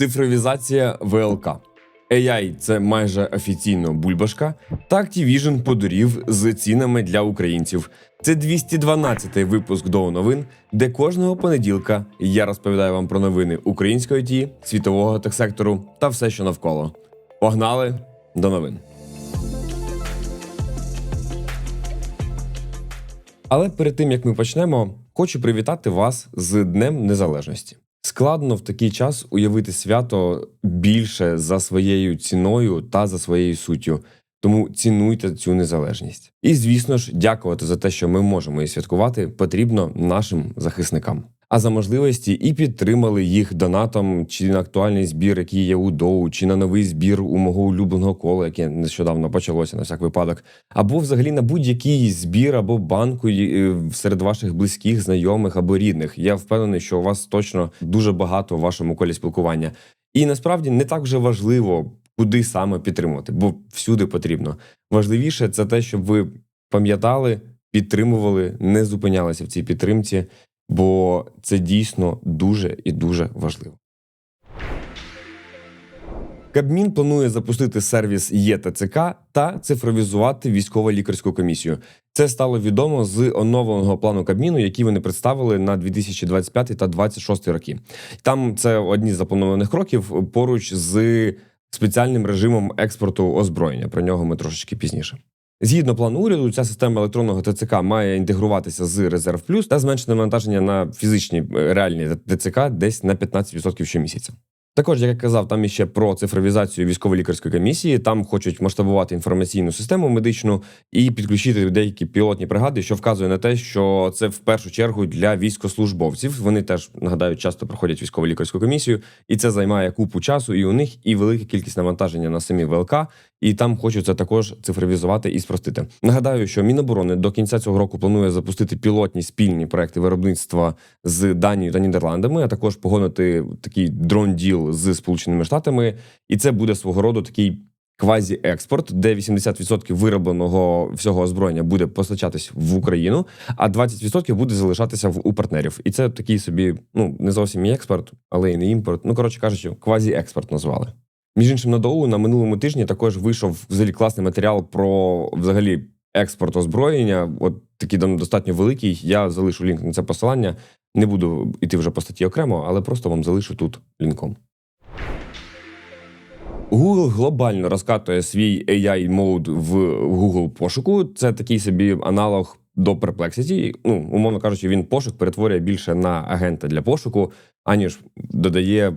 Цифровізація ВЛК. AI – це майже офіційно бульбашка. Та Activision подурів з цінами для українців. Це 212-й випуск до новин, де кожного понеділка я розповідаю вам про новини української ті, світового техсектору та все, що навколо. Погнали до новин. Але перед тим як ми почнемо, хочу привітати вас з Днем Незалежності. Складно в такий час уявити свято більше за своєю ціною та за своєю суттю. Тому цінуйте цю незалежність. І звісно ж, дякувати за те, що ми можемо її святкувати, потрібно нашим захисникам. А за можливості і підтримали їх донатом чи на актуальний збір, який є у доу, чи на новий збір у мого улюбленого кола, яке нещодавно почалося на всяк випадок, або взагалі на будь-який збір або банку е, серед ваших близьких, знайомих або рідних. Я впевнений, що у вас точно дуже багато в вашому колі спілкування. І насправді не так вже важливо, куди саме підтримувати, бо всюди потрібно. Важливіше це те, щоб ви пам'ятали, підтримували, не зупинялися в цій підтримці, бо це дійсно дуже і дуже важливо. Кабмін планує запустити сервіс ЄТЦК та цифровізувати військово-лікарську комісію. Це стало відомо з оновленого плану Кабміну, який вони представили на 2025 та 2026 роки. Там це одні з запланованих кроків поруч з спеціальним режимом експорту озброєння. Про нього ми трошечки пізніше. Згідно плану уряду, ця система електронного ТЦК має інтегруватися з резерв плюс та зменшити навантаження на фізичні е, реальні ТЦК десь на 15% щомісяця. Також, як я казав, там іще про цифровізацію військово-лікарської комісії. Там хочуть масштабувати інформаційну систему медичну і підключити деякі пілотні бригади, що вказує на те, що це в першу чергу для військослужбовців. Вони теж нагадаю, часто проходять військово-лікарську комісію, і це займає купу часу. І у них і велика кількість навантаження на самі ВЛК. І там хочуть це також цифровізувати і спростити. Нагадаю, що Міноборони до кінця цього року планує запустити пілотні спільні проекти виробництва з Данією та Нідерландами, а також погодити такий дрон-діл з Сполученими Штатами, і це буде свого роду такий квазі-експорт, де 80% виробленого всього озброєння буде постачатись в Україну, а 20% буде залишатися в у партнерів. І це такий собі, ну не зовсім і експорт, але і не імпорт. Ну коротше кажучи, квазі-експорт назвали. Між іншим, на ДОУ на минулому тижні також вийшов взагалі класний матеріал про взагалі експорт озброєння. От такий достатньо великий. Я залишу лінк на це посилання. Не буду йти вже по статті окремо, але просто вам залишу тут лінком. Google глобально розкатує свій AI мод в Google пошуку. Це такий собі аналог до Perplexity. Ну, умовно кажучи, він пошук перетворює більше на агента для пошуку, аніж додає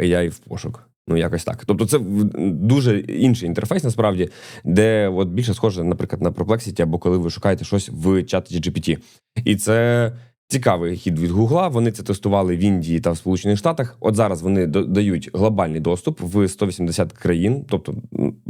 AI в пошук. Ну, якось так. Тобто, це дуже інший інтерфейс, насправді, де от більше схоже, наприклад, на Perplexity, або коли ви шукаєте щось в чаті GPT. І це цікавий хід від Гугла. Вони це тестували в Індії та в Сполучених Штатах. От зараз вони дають глобальний доступ в 180 країн, тобто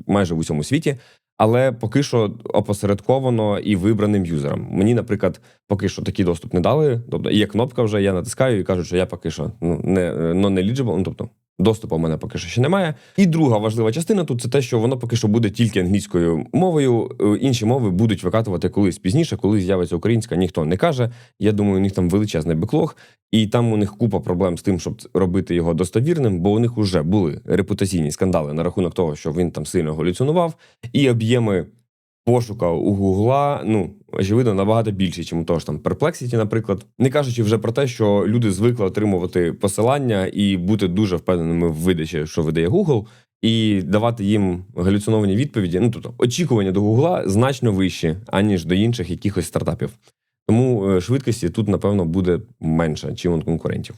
майже в усьому світі. Але поки що опосередковано і вибраним юзерам. Мені, наприклад, поки що такий доступ не дали. Тобто є кнопка вже, я натискаю і кажуть, що я поки що ну не non-eligible, ну тобто Доступу в мене поки що ще немає. І друга важлива частина тут це те, що воно поки що буде тільки англійською мовою. Е, інші мови будуть викатувати колись пізніше, коли з'явиться українська, ніхто не каже. Я думаю, у них там величезний беклог, і там у них купа проблем з тим, щоб робити його достовірним, бо у них вже були репутаційні скандали на рахунок того, що він там сильно галюцинував, і об'єми пошука у Гугла, ну очевидно, набагато більше, ніж у того ж там Perplexity, наприклад, не кажучи вже про те, що люди звикли отримувати посилання і бути дуже впевненими в видачі, що видає Google, і давати їм галюциновані відповіді. Ну тобто очікування до Гугла значно вищі, аніж до інших якихось стартапів. Тому е, швидкості тут, напевно, буде менше, чим у конкурентів.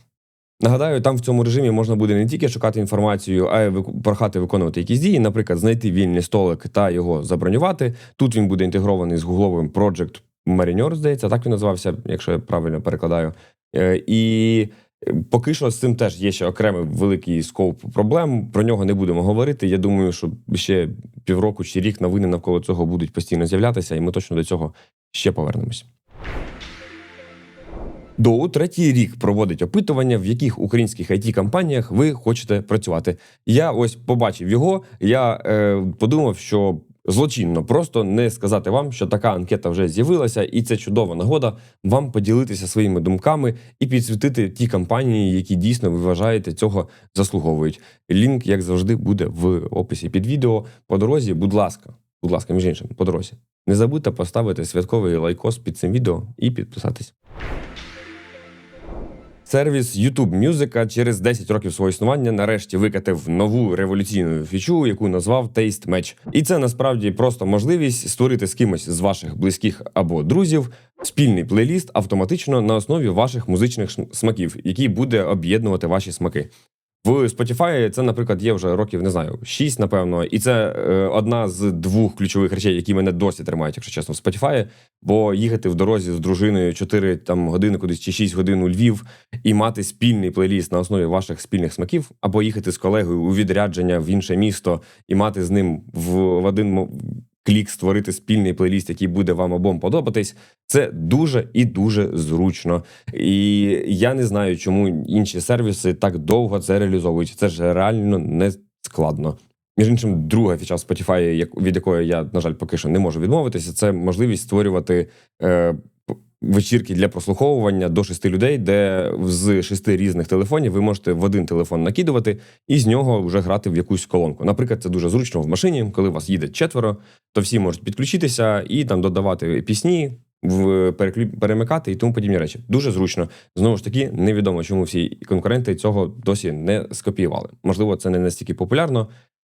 Нагадаю, там в цьому режимі можна буде не тільки шукати інформацію, а й прохати виконувати якісь дії, наприклад, знайти вільний столик та його забронювати. Тут він буде інтегрований з гугловим Project Mariner, здається, так він називався, якщо я правильно перекладаю. Е, і поки що з цим теж є ще окремий великий скоп проблем. Про нього не будемо говорити. Я думаю, що ще півроку чи рік новини навколо цього будуть постійно з'являтися, і ми точно до цього ще повернемось. Доу третій рік проводить опитування, в яких українських it компаніях ви хочете працювати. Я ось побачив його. Я е, подумав, що злочинно просто не сказати вам, що така анкета вже з'явилася, і це чудова нагода вам поділитися своїми думками і підсвітити ті компанії, які дійсно ви вважаєте цього заслуговують. Лінк, як завжди, буде в описі під відео. По дорозі, будь ласка, будь ласка, між іншим, по дорозі. Не забудьте поставити святковий лайкос під цим відео і підписатись. Сервіс YouTube Music через 10 років свого існування нарешті викатив нову революційну фічу, яку назвав Taste Match. І це насправді просто можливість створити з кимось з ваших близьких або друзів спільний плейліст автоматично на основі ваших музичних смаків, який буде об'єднувати ваші смаки. В Spotify це, наприклад, є вже років, не знаю, 6, напевно, і це е, одна з двох ключових речей, які мене досі тримають, якщо чесно, в Spotify, Бо їхати в дорозі з дружиною 4 там, години кудись чи 6 годин у Львів і мати спільний плейліст на основі ваших спільних смаків, або їхати з колегою у відрядження в інше місто і мати з ним в, в один клік створити спільний плейліст, який буде вам обом подобатись. Це дуже і дуже зручно. І я не знаю, чому інші сервіси так довго це реалізовують. Це ж реально не складно. Між іншим, друга фіча Spotify, від якої я, на жаль, поки що не можу відмовитися, це можливість створювати е, вечірки для прослуховування до шести людей, де з шести різних телефонів ви можете в один телефон накидувати і з нього вже грати в якусь колонку. Наприклад, це дуже зручно в машині, коли вас їде четверо, то всі можуть підключитися і там додавати пісні. Перемикати і тому подібні речі дуже зручно. Знову ж таки, невідомо, чому всі конкуренти цього досі не скопіювали. Можливо, це не настільки популярно,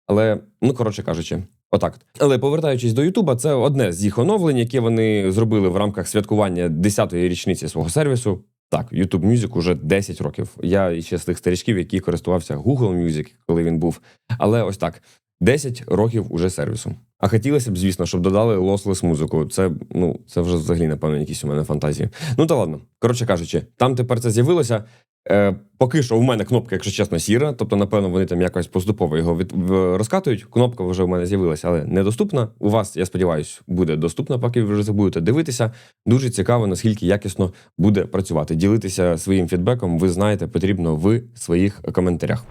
але ну коротше кажучи, отак. Але повертаючись до Ютуба, це одне з їх оновлень, яке вони зробили в рамках святкування 10-ї річниці свого сервісу. Так, YouTube Music уже 10 років. Я ще з тих старичків, які користувався Google Music, коли він був. Але ось так. 10 років уже сервісу. А хотілося б, звісно, щоб додали lossless музику. Це ну це вже взагалі, напевно, якісь у мене фантазії. Ну та ладно. Коротше кажучи, там тепер це з'явилося. Е, поки що у мене кнопка, якщо чесно, сіра. Тобто, напевно, вони там якось поступово його від, розкатують. Кнопка вже у мене з'явилася, але недоступна. У вас, я сподіваюся, буде доступна, поки ви вже це будете дивитися. Дуже цікаво, наскільки якісно буде працювати. Ділитися своїм фідбеком, ви знаєте, потрібно в своїх коментарях.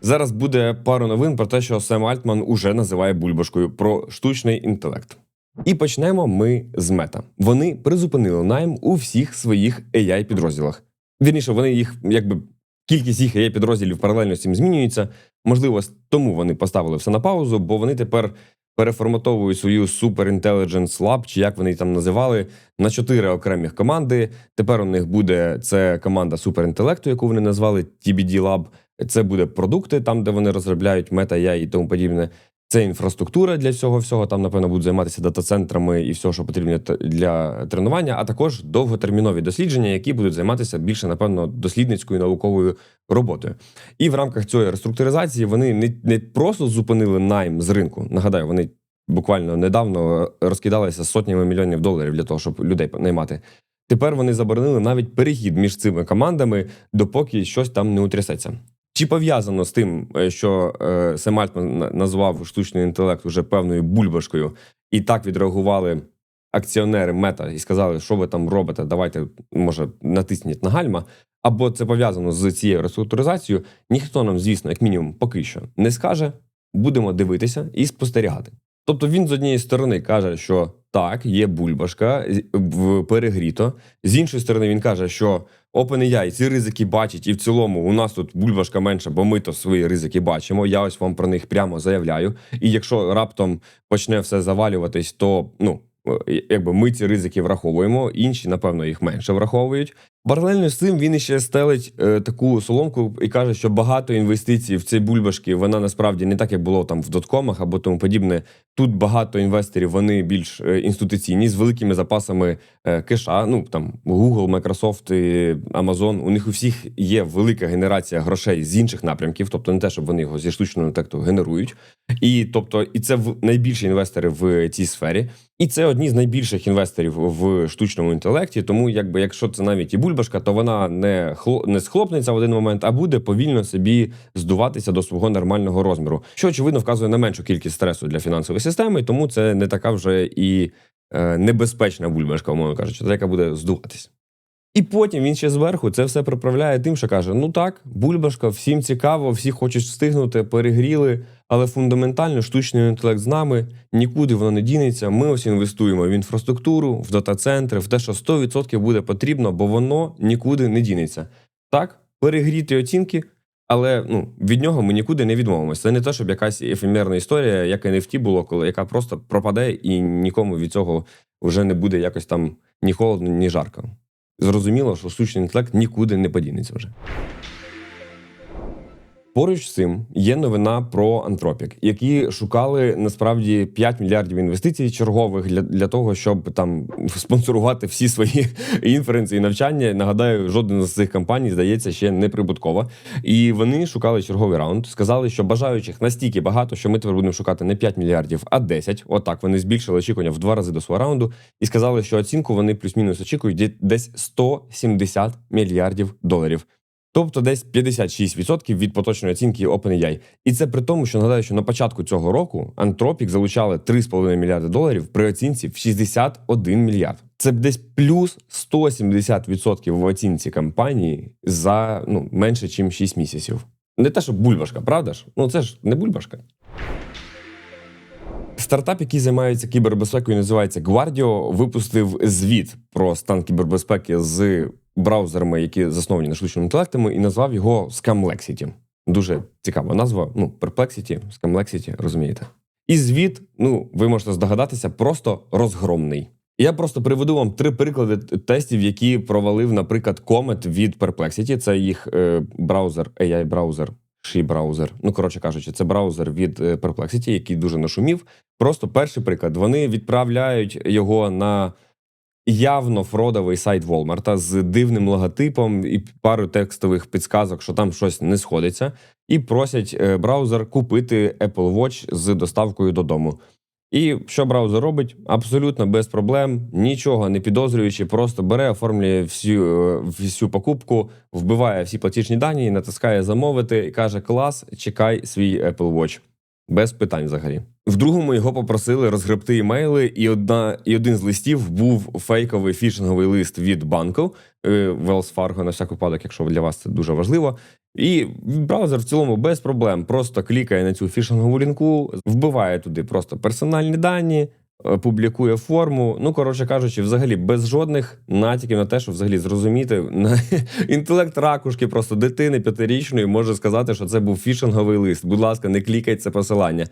Зараз буде пару новин про те, що Сем Альтман уже називає бульбашкою про штучний інтелект. І почнемо ми з мета. Вони призупинили найм у всіх своїх ai підрозділах. Вірніше, вони їх якби кількість їх ai підрозділів паралельно з цим змінюється. Можливо, тому вони поставили все на паузу, бо вони тепер переформатовують свою Super Intelligence Lab, чи як вони там називали, на чотири окремих команди. Тепер у них буде це команда суперінтелекту, яку вони назвали TBD Lab. Це буде продукти, там де вони розробляють мета AI і тому подібне. Це інфраструктура для всього всього. Там, напевно, будуть займатися дата-центрами і все, що потрібно для тренування, а також довготермінові дослідження, які будуть займатися більше, напевно, дослідницькою науковою роботою. І в рамках цієї реструктуризації вони не, не просто зупинили найм з ринку. Нагадаю, вони буквально недавно розкидалися сотнями мільйонів доларів для того, щоб людей наймати. Тепер вони заборонили навіть перехід між цими командами, допоки щось там не утрясеться. Чи пов'язано з тим, е, що е, Сем Альтман назвав штучний інтелект уже певною бульбашкою, і так відреагували акціонери мета і сказали, що ви там робите, давайте, може, натисніть на гальма. Або це пов'язано з цією реструктуризацією, ніхто нам, звісно, як мінімум, поки що не скаже. Будемо дивитися і спостерігати. Тобто він з однієї сторони каже, що так, є бульбашка, перегріто. З іншої сторони, він каже, що OpenAI ці ризики бачить, і в цілому у нас тут бульбашка менша, бо ми то свої ризики бачимо. Я ось вам про них прямо заявляю. І якщо раптом почне все завалюватись, то ну. е, Якби ми ці ризики враховуємо, інші, напевно, їх менше враховують. Паралельно з цим він іще стелить е, таку соломку і каже, що багато інвестицій в ці бульбашки вона насправді не так, як було там в доткомах або тому подібне. Тут багато інвесторів, вони більш е, інституційні з великими запасами е, кеша. Ну там Google, Microsoft, Amazon, У них у всіх є велика генерація грошей з інших напрямків, тобто не те, щоб вони його зі штучного інтелекту генерують. І тобто, і це в- найбільші інвестори в цій сфері. І це одні з найбільших інвесторів в штучному інтелекті. Тому, якби якщо це навіть і бульбашка, то вона не хло не схлопнеться в один момент, а буде повільно собі здуватися до свого нормального розміру, що очевидно вказує на меншу кількість стресу для фінансової системи, тому це не така вже і е, небезпечна бульбашка, умовно кажучи, та яка буде здуватись. І потім він ще зверху це все приправляє тим, що каже: ну так, бульбашка, всім цікаво, всі хочуть встигнути, перегріли, але фундаментально штучний інтелект з нами, нікуди воно не дінеться. Ми ось інвестуємо в інфраструктуру, в дата-центри, в те, що 100% буде потрібно, бо воно нікуди не дінеться. Так, перегріті оцінки, але ну, від нього ми нікуди не відмовимося. Це не те, щоб якась ефемерна історія, як NFT було, коли яка просто пропаде, і нікому від цього вже не буде якось там ні холодно, ні жарко. Зрозуміло, що штучний інтелект нікуди не подінеться вже. Поруч з цим є новина про Anthropic, які шукали насправді 5 мільярдів інвестицій чергових для, для того, щоб там спонсорувати всі свої інференси і навчання. Нагадаю, жодна з цих компаній здається ще не прибуткова. І вони шукали черговий раунд. Сказали, що бажаючих настільки багато, що ми тепер будемо шукати не 5 мільярдів, а 10. Отак вони збільшили очікування в два рази до свого раунду і сказали, що оцінку вони плюс-мінус очікують де- десь 170 мільярдів доларів. Тобто десь 56% від поточної оцінки OpenAI. І це при тому, що нагадаю, що на початку цього року Anthropic залучали 3,5 мільярди доларів при оцінці в 61 мільярд. Це десь плюс 170% в оцінці компанії за ну менше, ніж 6 місяців. Не те, що бульбашка, правда ж? Ну це ж не бульбашка. Стартап, який займається кібербезпекою, називається Guardio, випустив звіт про стан кібербезпеки з браузерами, які засновані на штучному інтелекту, і назвав його Scamlexity. Дуже цікава назва. Ну, Perplexity, Scamlexity, розумієте. І звіт, ну, ви можете здогадатися, просто розгромний. Я просто приведу вам три приклади тестів, які провалив, наприклад, Comet від Perplexity. Це їх е, браузер, AI-браузер, She-браузер. Ну, коротше кажучи, це браузер від е, Perplexity, який дуже нашумів. Просто перший приклад: вони відправляють його на явно фродовий сайт Walmart з дивним логотипом і парою текстових підсказок, що там щось не сходиться, і просять е, браузер купити Apple Watch з доставкою додому. І що браузер робить? Абсолютно без проблем, нічого не підозрюючи, просто бере, оформлює всю, е, всю покупку, вбиває всі платіжні дані, натискає замовити і каже: Клас, чекай свій Apple Watch. Без питань взагалі. В другому його попросили розгребти імейли, і одна і один з листів був фейковий фішинговий лист від банку е, Wells Fargo, на всяк випадок, якщо для вас це дуже важливо. І браузер в цілому без проблем просто клікає на цю фішингову лінку, вбиває туди просто персональні дані, публікує форму. Ну, коротше кажучи, взагалі без жодних натяків на те, що взагалі зрозуміти на інтелект ракушки, просто дитини п'ятирічної може сказати, що це був фішинговий лист. Будь ласка, не клікайте це посилання.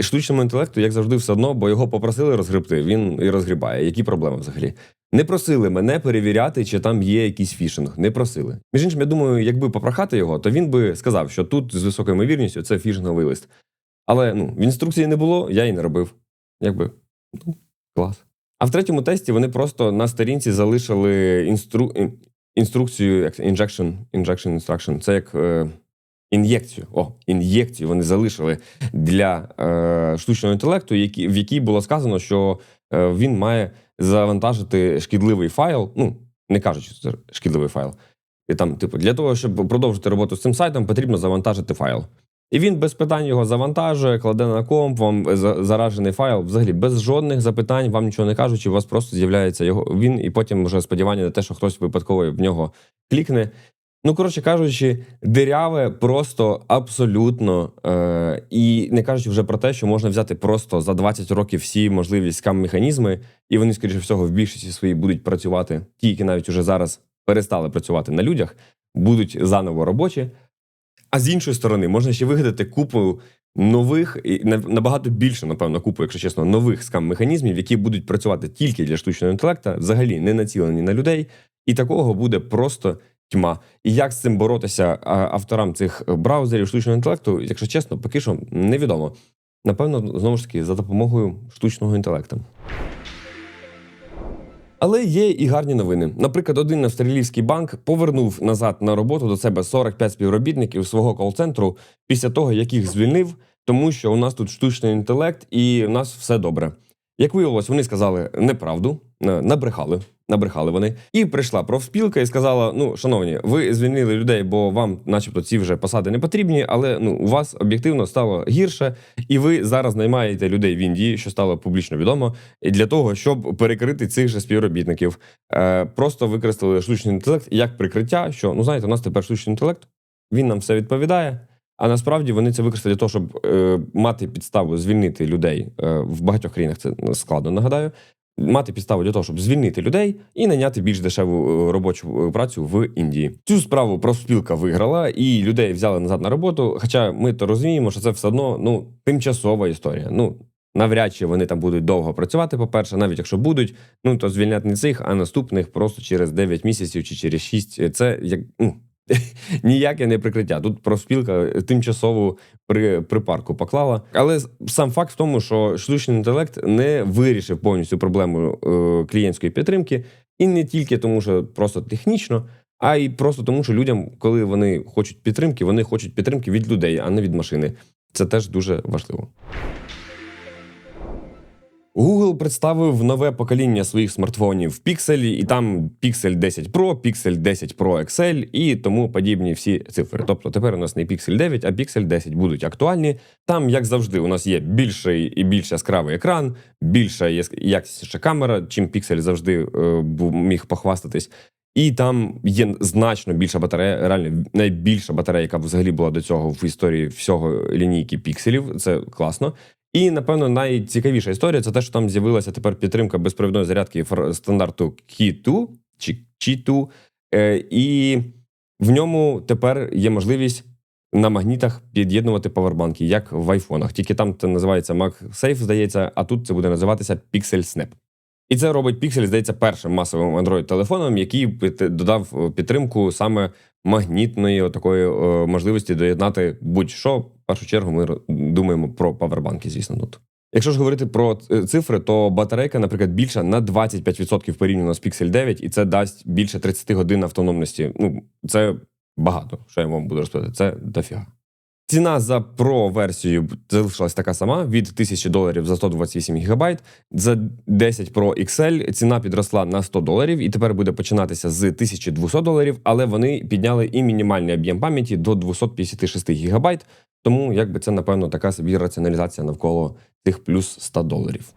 Штучному інтелекту, як завжди, все одно, бо його попросили розгребти. Він і розгрібає. Які проблеми взагалі? Не просили мене перевіряти, чи там є якийсь фішинг. Не просили. Між іншим, я думаю, якби попрохати його, то він би сказав, що тут з високою ймовірністю це фішинговий лист. Але ну, в інструкції не було, я і не робив. Якби ну, клас. А в третьому тесті вони просто на сторінці залишили інстру... інструкцію, як injection, injection instruction. Це як е, ін'єкцію. О, ін'єкцію вони залишили для е, штучного інтелекту, які, в якій було сказано, що е, він має завантажити шкідливий файл. Ну, не кажучи, що це шкідливий файл. І там, типу, для того, щоб продовжити роботу з цим сайтом, потрібно завантажити файл. І він без питань його завантажує, кладе на комп, вам заражений файл. Взагалі без жодних запитань, вам нічого не кажучи, у вас просто з'являється його він, і потім вже сподівання на те, що хтось випадково в нього клікне. Ну, коротше кажучи, диряве просто абсолютно. Е, і не кажучи вже про те, що можна взяти просто за 20 років всі можливі скам-механізми, і вони, скоріше всього, в більшості своїй будуть працювати, ті, які навіть уже зараз перестали працювати на людях, будуть заново робочі. А з іншої сторони, можна ще вигадати купу нових і на- набагато більше, напевно, купу, якщо чесно, нових скам-механізмів, які будуть працювати тільки для штучного інтелекту, взагалі не націлені на людей, і такого буде просто тьма. І як з цим боротися авторам цих браузерів штучного інтелекту, якщо чесно, поки що невідомо. Напевно, знову ж таки, за допомогою штучного інтелекту. Але є і гарні новини. Наприклад, один австралійський банк повернув назад на роботу до себе 45 співробітників свого кол-центру після того, як їх звільнив, тому що у нас тут штучний інтелект і у нас все добре. Як виявилось, вони сказали неправду, набрехали. Набрехали вони. І прийшла профспілка і сказала: Ну, шановні, ви звільнили людей, бо вам, начебто, ці вже посади не потрібні, але ну у вас об'єктивно стало гірше, і ви зараз наймаєте людей в Індії, що стало публічно відомо, для того, щоб перекрити цих же співробітників. Е, Просто використали штучний інтелект як прикриття, що ну знаєте, у нас тепер штучний інтелект, він нам все відповідає. А насправді вони це використали для того, щоб е, мати підставу звільнити людей е, в багатьох країнах. Це складно нагадаю. Мати підставу для того, щоб звільнити людей і наняти більш дешеву е, робочу е, працю в Індії. Цю справу профспілка виграла, і людей взяли назад на роботу. Хоча ми то розуміємо, що це все одно ну тимчасова історія. Ну навряд чи вони там будуть довго працювати. По перше, навіть якщо будуть, ну то звільнять не цих, а наступних просто через 9 місяців чи через 6. Це як ну. Ніяке не прикриття. Тут профспілка тимчасову при припарку поклала. Але сам факт в тому, що штучний інтелект не вирішив повністю проблему е, клієнтської підтримки, і не тільки тому, що просто технічно, а й просто тому, що людям, коли вони хочуть підтримки, вони хочуть підтримки від людей, а не від машини. Це теж дуже важливо. Google представив нове покоління своїх смартфонів Pixel, і там Pixel 10 Pro, Pixel 10 Pro XL і тому подібні всі цифри. Тобто тепер у нас не Pixel 9, а Pixel 10 будуть актуальні. Там, як завжди, у нас є більший і більш яскравий екран, більша якісніша камера, чим Pixel завжди е, міг похвастатись. І там є значно більша батарея, реально найбільша батарея, яка взагалі була до цього в історії всього лінійки пікселів. Це класно. І напевно найцікавіша історія це те, що там з'явилася тепер підтримка безпровідної зарядки стандарту Qi2 чи Qi2, е, і в ньому тепер є можливість на магнітах під'єднувати павербанки, як в айфонах. Тільки там це називається MagSafe, здається, а тут це буде називатися Pixel Snap. І це робить Pixel, здається, першим масовим Android-телефоном, який додав підтримку саме магнітної такої е, можливості доєднати будь-що. Першу чергу ми думаємо про павербанки, звісно, тут. Якщо ж говорити про е, цифри, то батарейка, наприклад, більша на 25% порівняно з Pixel 9, і це дасть більше 30 годин автономності. Ну, це багато, що я вам буду розповідати. Це дофіга. Ціна за Pro версію залишилась така сама від 1000 доларів за 128 гігабайт. За 10 Pro XL ціна підросла на 100 доларів і тепер буде починатися з 1200 доларів, але вони підняли і мінімальний об'єм пам'яті до 256 гігабайт. Тому якби це, напевно, така собі раціоналізація навколо тих плюс 100 доларів.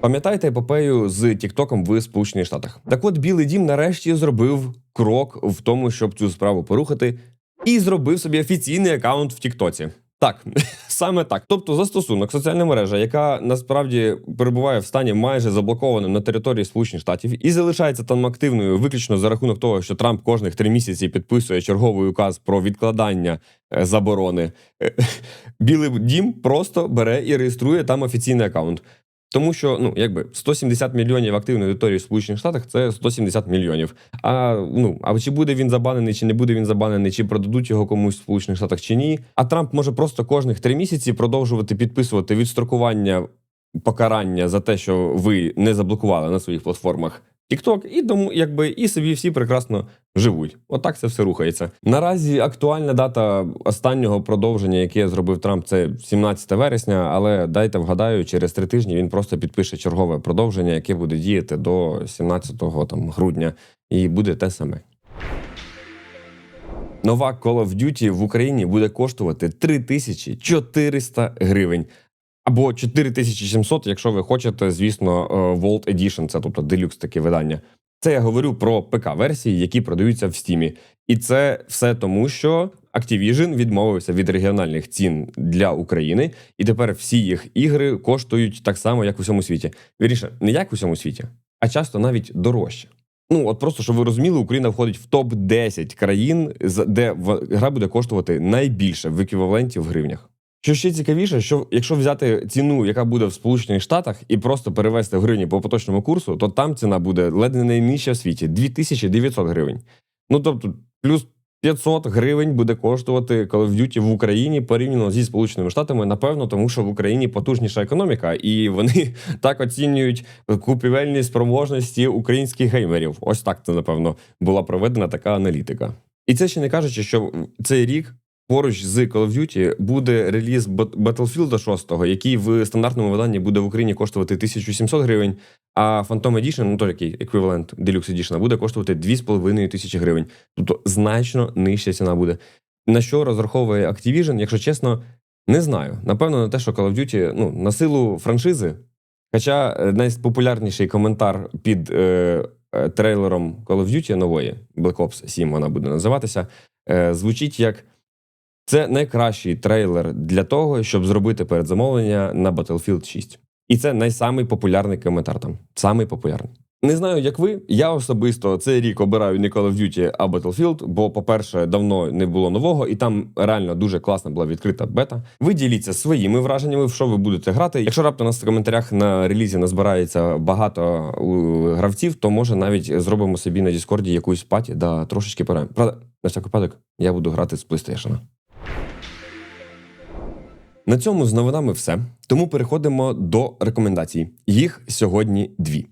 Пам'ятаєте епопею з Тіктоком в Сполучених Штатах? Так от Білий Дім нарешті зробив крок в тому, щоб цю справу порухати і зробив собі офіційний аккаунт в Тіктоці. Так, саме так. Тобто застосунок, соціальна мережа, яка насправді перебуває в стані майже заблокованим на території Сполучених Штатів і залишається там активною виключно за рахунок того, що Трамп кожних три місяці підписує черговий указ про відкладання е, заборони. Е, Білий дім просто бере і реєструє там офіційний аккаунт. Тому що ну якби 170 мільйонів активної аудиторії в Сполучених Штатах це 170 мільйонів. А ну а чи буде він забанений, чи не буде він забанений, чи продадуть його комусь в Сполучених Штатах чи ні? А Трамп може просто кожних три місяці продовжувати підписувати відстрокування покарання за те, що ви не заблокували на своїх платформах TikTok, і тому якби і собі всі прекрасно живуть. Отак це все рухається. Наразі актуальна дата останнього продовження, яке зробив Трамп, це 17 вересня. Але дайте вгадаю, через три тижні він просто підпише чергове продовження, яке буде діяти до 17 там грудня, і буде те саме. Нова Call of Duty в Україні буде коштувати 3400 гривень. Або 4700, якщо ви хочете, звісно, е, Vault Edition, це тобто делюкс таке видання. Це я говорю про ПК-версії, які продаються в стімі. І це все тому, що Activision відмовився від регіональних цін для України, і тепер всі їх ігри коштують так само, як у всьому світі. Вірніше, не як у всьому світі, а часто навіть дорожче. Ну от просто щоб ви розуміли, Україна входить в топ 10 країн, де гра буде коштувати найбільше в еквіваленті в гривнях. Що ще цікавіше, що якщо взяти ціну, яка буде в Сполучених Штатах, і просто перевести в гривні по поточному курсу, то там ціна буде ледь не найнижча в світі 2900 гривень. Ну тобто, плюс 500 гривень буде коштувати Call of Duty в Україні порівняно зі Сполученими Штатами, напевно, тому що в Україні потужніша економіка, і вони так оцінюють купівельні спроможності українських геймерів. Ось так це напевно була проведена така аналітика. І це ще не кажучи, що цей рік поруч з Call of Duty буде реліз Bat- Battlefield 6, який в стандартному виданні буде в Україні коштувати 1700 гривень, а Phantom Edition, ну то який еквівалент Deluxe Edition, буде коштувати 2500 тисячі гривень. Тобто значно нижча ціна буде. На що розраховує Activision, якщо чесно, не знаю. Напевно, на те, що Call of Duty ну, на силу франшизи. Хоча е, найпопулярніший коментар під е, е, трейлером Call of Duty нової Black Ops 7 вона буде називатися, е, звучить як це найкращий трейлер для того, щоб зробити передзамовлення на Battlefield 6. І це найсамий популярний коментар там. Самий популярний. Не знаю, як ви. Я особисто цей рік обираю не Call of Duty, а Battlefield, бо, по-перше, давно не було нового, і там реально дуже класна була відкрита бета. Ви діліться своїми враженнями, в що ви будете грати. Якщо раптом у нас в коментарях на релізі назбирається багато гравців, то може навіть зробимо собі на Діскорді якусь паті, да трошечки пораємо. Правда, на всяк випадок, я буду грати з PlayStation. На цьому з новинами все. Тому переходимо до рекомендацій. Їх сьогодні дві.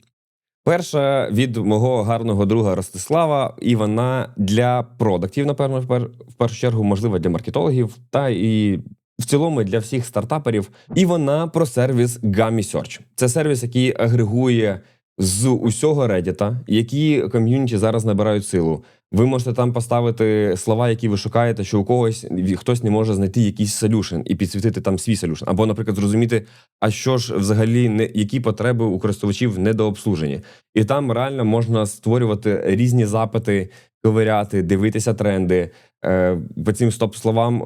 Перша від мого гарного друга Ростислава, і вона для продактів, напевно, в пер- першу чергу, можливо, для маркетологів, та і в цілому для всіх стартаперів. І вона про сервіс Gummy Search. Це сервіс, який агрегує з усього Reddit, які ком'юніті зараз набирають силу. Ви можете там поставити слова, які ви шукаєте, що у когось хтось не може знайти якийсь солюшн і підсвітити там свій солюшн. Або, наприклад, зрозуміти, а що ж взагалі не які потреби у користувачів недообслужені. І там реально можна створювати різні запити, ковиряти, дивитися тренди, е, по цим стоп-словам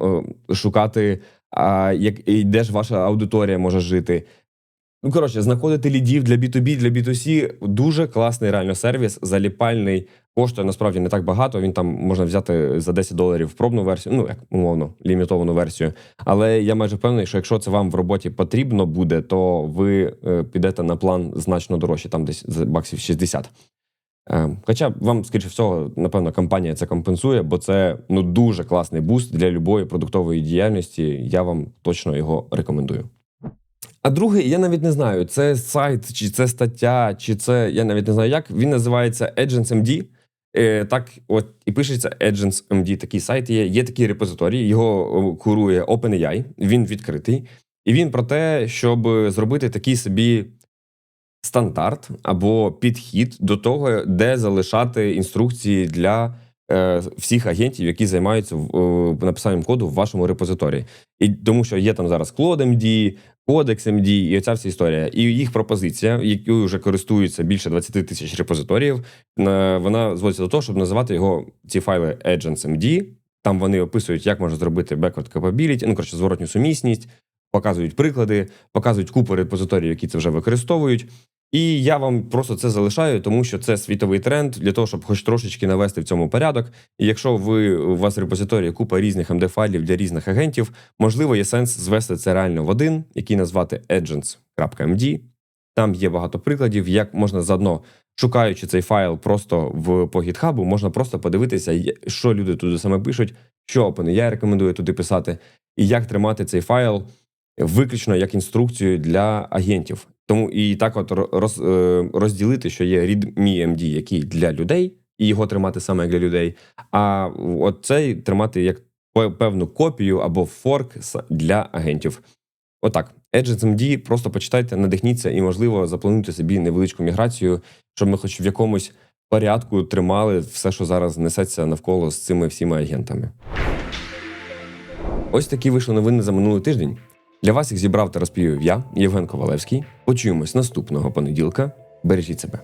е, шукати, а, як, де ж ваша аудиторія може жити. Ну, коротше, знаходити лідів для B2B, для B2C дуже класний реально сервіс, заліпальний. Коштує насправді не так багато. Він там можна взяти за 10 доларів пробну версію, ну як умовно, лімітовану версію. Але я майже впевнений, що якщо це вам в роботі потрібно буде, то ви е, підете на план значно дорожче, там десь за баксів 60. Е, Хоча вам, скоріше всього, напевно, компанія це компенсує, бо це ну дуже класний буст для любої продуктової діяльності. Я вам точно його рекомендую. А другий, я навіть не знаю, це сайт, чи це стаття, чи це я навіть не знаю як. Він називається AgentsMD. Е, так, от і пишеться AgentsMD. Такий сайт є. Є такий репозиторій, його о, курує OpenAI, він відкритий. І він про те, щоб зробити такий собі стандарт або підхід до того, де залишати інструкції для е, всіх агентів, які займаються е, написанням коду в вашому репозиторії. І тому що є там зараз ClodeMD, Codex MD і оця вся історія. І їх пропозиція, якою вже користуються більше 20 тисяч репозиторіїв, вона зводиться до того, щоб називати його ці файли AgentsMD. Там вони описують, як можна зробити backward capability, ну коротше, зворотню сумісність, показують приклади, показують купу репозиторіїв, які це вже використовують. І я вам просто це залишаю, тому що це світовий тренд для того, щоб хоч трошечки навести в цьому порядок. І якщо ви у вас в репозиторії купа різних md файлів для різних агентів, можливо, є сенс звести це реально в один, який назвати agents.md. Там є багато прикладів, як можна заодно, шукаючи цей файл просто в по GitHub, можна просто подивитися, що люди туди саме пишуть, що OpenAI рекомендує туди писати, і як тримати цей файл виключно як інструкцію для агентів. Тому і так, от роз, е, розділити, що є readme.md, який для людей, і його тримати саме як для людей. А от цей тримати як певну копію або форк для агентів. Отак, AgentsMD, просто почитайте, надихніться і, можливо, заплануйте собі невеличку міграцію, щоб ми хоч в якомусь порядку тримали все, що зараз несеться навколо з цими всіма агентами. Ось такі вийшли новини за минулий тиждень. Для вас їх зібрав та розповів я, Євген Ковалевський. Почуємось наступного понеділка. Бережіть себе.